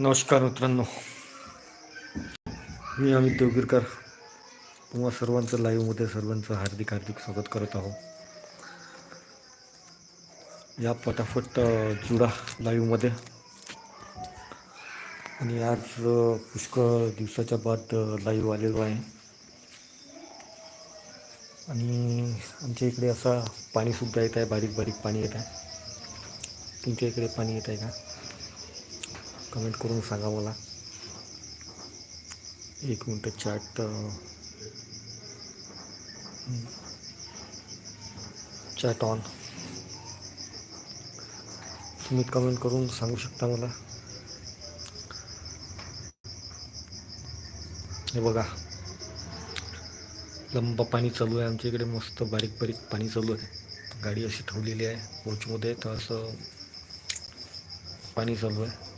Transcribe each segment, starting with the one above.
नमस्कार मित्रांनो. मी अमित देवगिरकर. तुम्हा सर्वांचं लाईव्हमध्ये सर्वांचं हार्दिक हार्दिक स्वागत करत आहो. या पटाफट जुडा लाईव्हमध्ये आणि आज पुष्कळ दिवसाच्या बाद लाईव्ह आलेलो आहे. आणि आमच्या इकडे असा पाणीसुद्धा येत आहे बारीक बारीक पाणी येत आहे. तुमच्या इकडे पाणी येत आहे का? कमेंट करून सांगा मला. एक मिनटं चॅट चॅट ऑन तुम्ही कमेंट करून सांगू शकता मला. हे बघा. लंब पाणी चालू आहे. आमच्या इकडे मस्त बारीक बारीक पाणी चालू आहे. गाडी अशी ठेवलेली आहे. पोचमध्ये तर असं पाणी चालू आहे.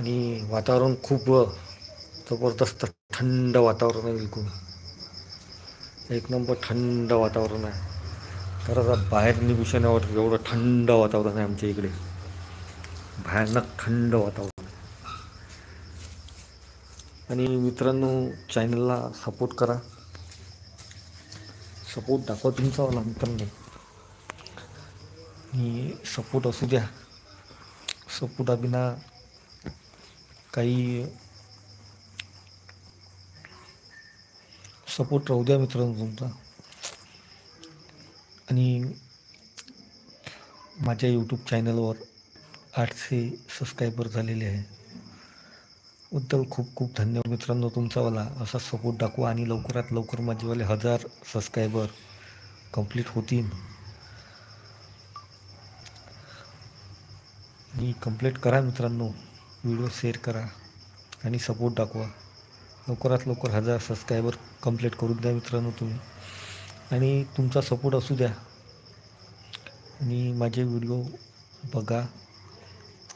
आणि वातावरण खूप जबरदस्त थंड वातावरण आहे बिलकुल. एक नंबर थंड वातावरण आहे. तर आता बाहेर निघूशा एवढं थंड वातावरण आहे आमच्या इकडे. भयानक थंड वातावरण आहे. आणि मित्रांनो चॅनलला सपोर्ट करा. सपोर्ट दाखवा तुमचा वाला मित्रांनो. आणि सपोर्ट असू द्या. सपोर्टाबिना काही सपोर्ट राहू द्या मित्रांनो तुमचा. आणि माझ्या यूट्यूब चॅनलवर आठशे सबस्क्रायबर झालेले आहे. बद्दल खूप खूप धन्यवाद मित्रांनो तुमचावाला असा सपोर्ट दाखवा आणि लवकरात लवकर माझेवाले हजार सबस्क्रायबर कंप्लीट होतील. आणि कंप्लीट करा मित्रांनो. व्हिडिओ शेअर करा आणि सपोर्ट दाखवा. लवकरात लवकर हजार सबस्क्रायबर कंप्लीट करून द्या मित्रांनो तुम्ही. आणि तुमचा सपोर्ट असू द्या. आणि माझे व्हिडिओ बघा.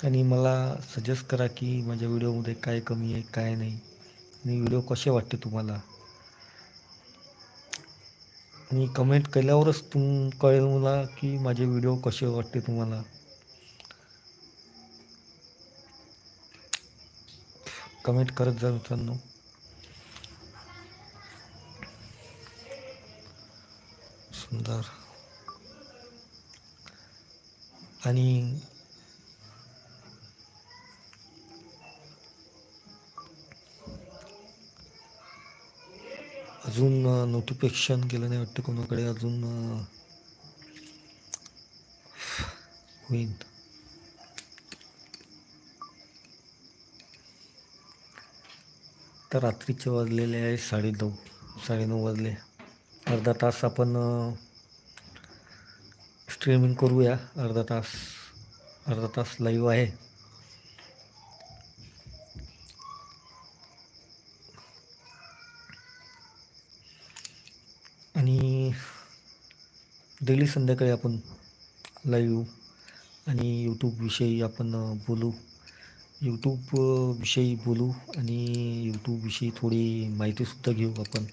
आणि मला सजेस्ट करा की माझ्या व्हिडिओमध्ये काय कमी आहे काय नाही. आणि व्हिडिओ कसे वाटते तुम्हाला? आणि कमेंट केल्यावरच तुम कळेल मला की माझे व्हिडिओ कसे वाटते तुम्हाला. कमेंट करत जा मित्रांनो. सुंदर. आणि अजून नोटिफिकेशन केलं नाही वाटतं कोणाकडे. अजून होईल आता रात्रीचे वाजलेले आहे साडेनऊ साडेनऊ वाजले. अर्धा तास आपण स्ट्रीमिंग करूया. अर्धा तास अर्धा तास लाईव्ह आहे. आणि डेली संध्याकाळी आपण लाईव्ह आणि यूट्यूबविषयी आपण बोलू. यूट्यूबविषयी विषयी बोलू आणि यूट्यूबविषयी थोडी माहितीसुद्धा घेऊ आपण.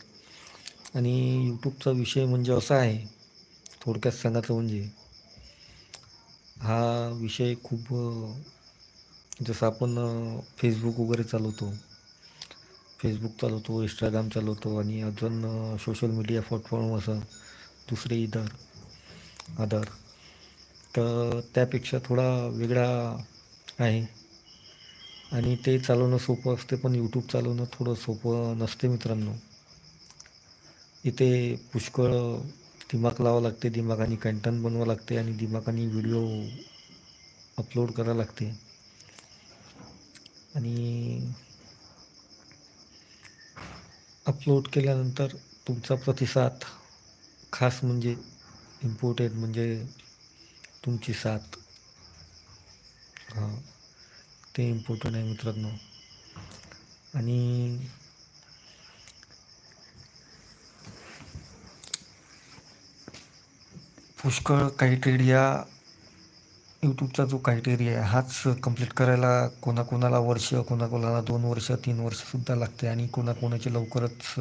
आणि यूट्यूबचा विषय म्हणजे असा आहे थोडक्यात सांगायचं म्हणजे हा विषय खूप जसं आपण फेसबुक वगैरे चालवतो फेसबुक चालवतो इंस्टाग्राम चालवतो आणि अजून सोशल मीडिया प्लॅटफॉर्म असं दुसरे इतर अदर तर त्यापेक्षा थोडा वेगळा आहे. आणि ते चालवणं सोपं असते पण यूट्यूब चालवणं थोडं सोपं नसते मित्रांनो. इथे पुष्कळ दिमाग लावावं लागते दिमागाने कंटेंट बनवावं लागते आणि दिमागाने व्हिडिओ अपलोड करावं लागते. आणि अपलोड केल्यानंतर तुमचा प्रतिसाद खास म्हणजे इम्पॉर्टेंट म्हणजे तुमची साथ. हां. ते इम्पॉर्टंट आहे मित्रांनो. आणि पुष्कळ क्रायटेरिया यूट्यूबचा जो क्रायटेरिया आहे हाच कंप्लीट करायला कोणाकोणाला वर्ष कोणाकोणाला दोन वर्ष तीन वर्षसुद्धा लागते आणि कोणाकोणाचे लवकरच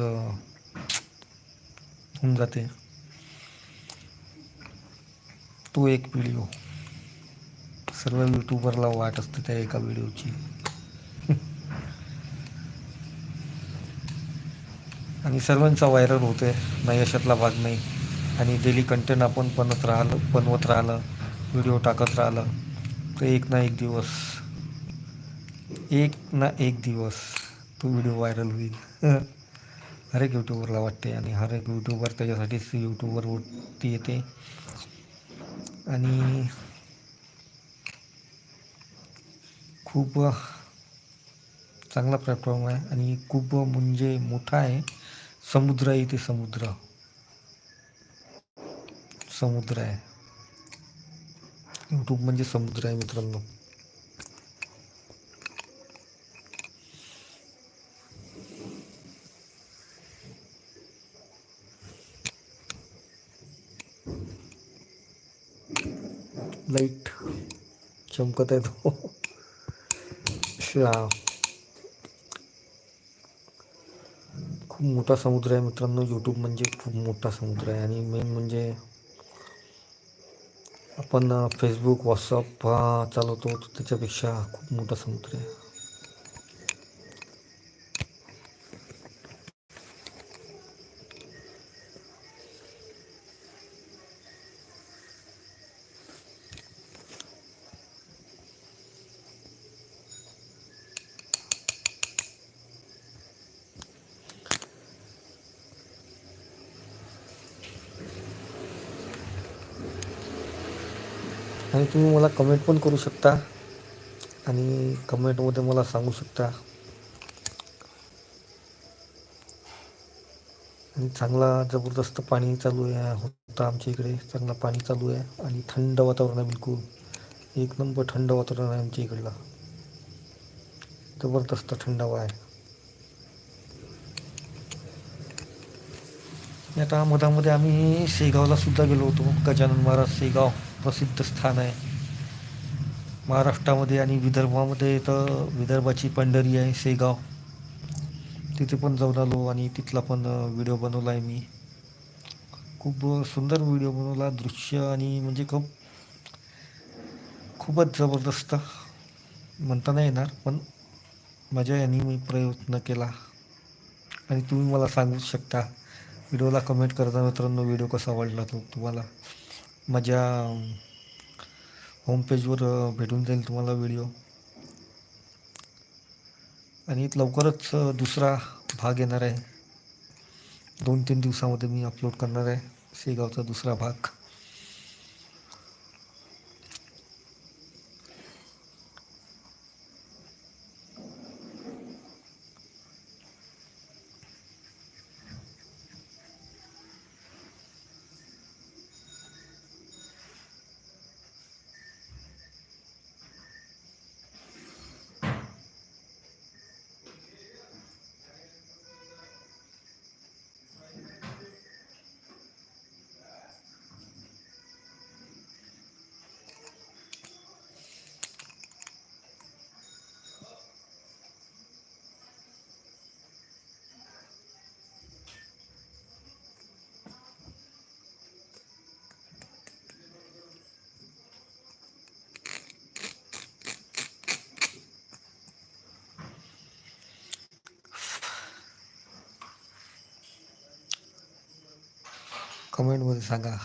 होऊन जाते. तो एक व्हिडिओ सर्व यूट्यूबरला वाट असते त्या एका व्हिडिओची. आणि सर्वांचा व्हायरल होतो आहे नाही अशातला भाग नाही. आणि डेली कंटेंट आपण बनत राहिलं बनवत राहिलं व्हिडिओ टाकत राहिलं. तर एक ना एक दिवस. एक ना एक दिवस तो व्हिडिओ व्हायरल होईल. हर एक यूट्यूबरला वाटते आणि हर एक यूट्यूबर त्याच्यासाठीच यूट्यूबरवरती येते. आणि खूप चांगला प्लॅटफॉर्म आहे आणि खूप म्हणजे मोठा आहे. समुद्र आहे इथे समुद्र. समुद्र आहे. यूट्यूब म्हणजे समुद्र आहे मित्रांनो. लाइट चमकत आहे तो. श्या खूप मोठा समुद्र आहे मित्रांनो. यूट्यूब म्हणजे खूप मोठा समुद्र आहे. आणि मेन म्हणजे आपण फेसबुक व्हॉट्सअप चालवतो. तर त्याच्यापेक्षा खूप मोठा समुद्र आहे. आणि तुम्ही मला कमेंट पण करू शकता. आणि कमेंटमध्ये मला सांगू शकता. आणि चांगला जबरदस्त पाणी चालू आहे होता आमच्या इकडे. चांगला पाणी चालू आहे आणि थंड वातावरण आहे बिलकुल. एक नंबर थंड वातावरण आहे आमच्या इकडला. जबरदस्त थंडावा आहे. आता मधामध्ये आम्ही शेगावला सुद्धा गेलो होतो. गजानन महाराज शेगाव. प्रसिद्ध स्थान आहे. महाराष्ट्रामध्ये आणि विदर्भामध्ये तर विदर्भाची पंढरी आहे शेगाव तिथे पण जाऊन आलो आणि तिथला पण व्हिडिओ बनवला आहे मी. खूप सुंदर व्हिडिओ बनवला. दृश्य आणि म्हणजे खूप खूपच जबरदस्त. म्हणता नाही येणार पण माझ्या यांनी मी प्रयत्न केला. आणि तुम्ही मला सांगू शकता व्हिडिओला कमेंट करता मित्रांनो व्हिडिओ कसा आवडला तो तुम्हाला. माझ्या होमपेजवर भेटून जाईल तुम्हाला व्हिडिओ आणि लवकरच दुसरा भाग येणार आहे. दोन तीन दिवसामध्ये मी अपलोड करणार आहे. शेगावचा दुसरा भाग. कमेंटमध्ये सांगा.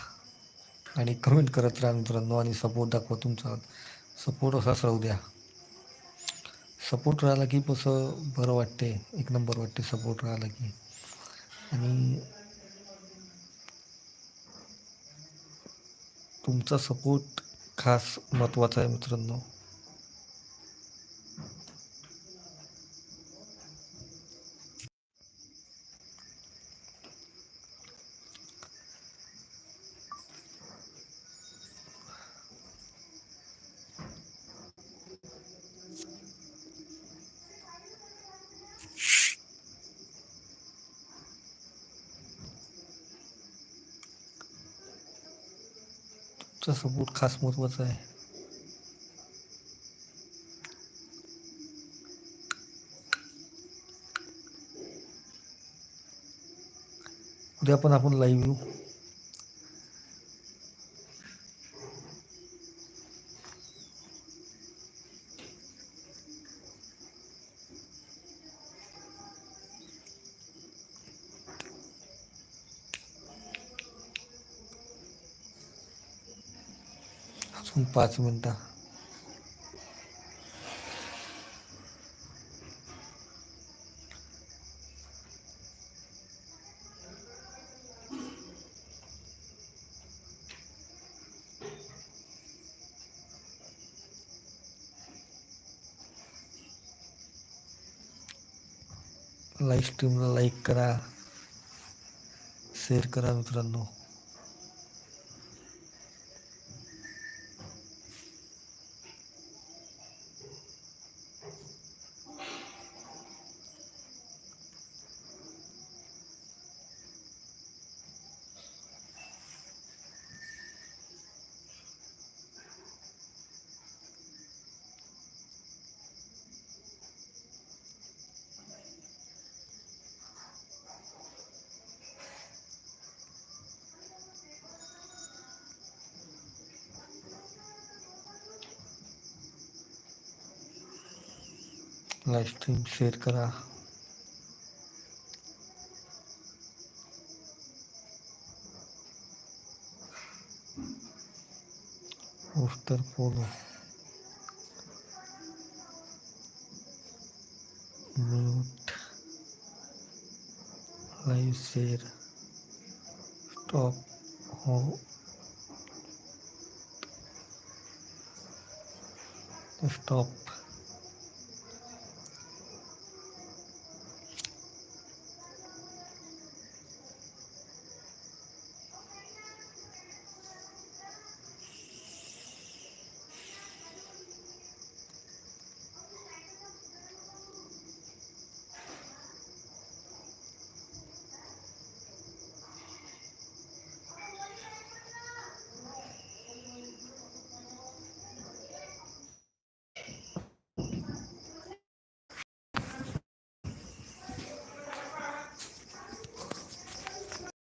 आणि कमेंट करत राहा मित्रांनो आणि सपोर्ट दाखवा तुमचा. सपोर्ट असाच राहू द्या. सपोर्ट राहिला की कसं बरं वाटते एक नंबर वाटते सपोर्ट राहिला की. आणि तुमचा सपोर्ट खास महत्त्वाचा आहे मित्रांनो. चा सपोर्ट खास महत्त्वाचा आहे. उद्या पण आपण लाईव्ह येऊ. अजून पाच मिनटं. लाईव्ह स्ट्रीमला लाईक करा शेअर करा मित्रांनो. लाईव्ह स्ट्रीम शेअर करा poster follow mute live share stop हो स्टॉप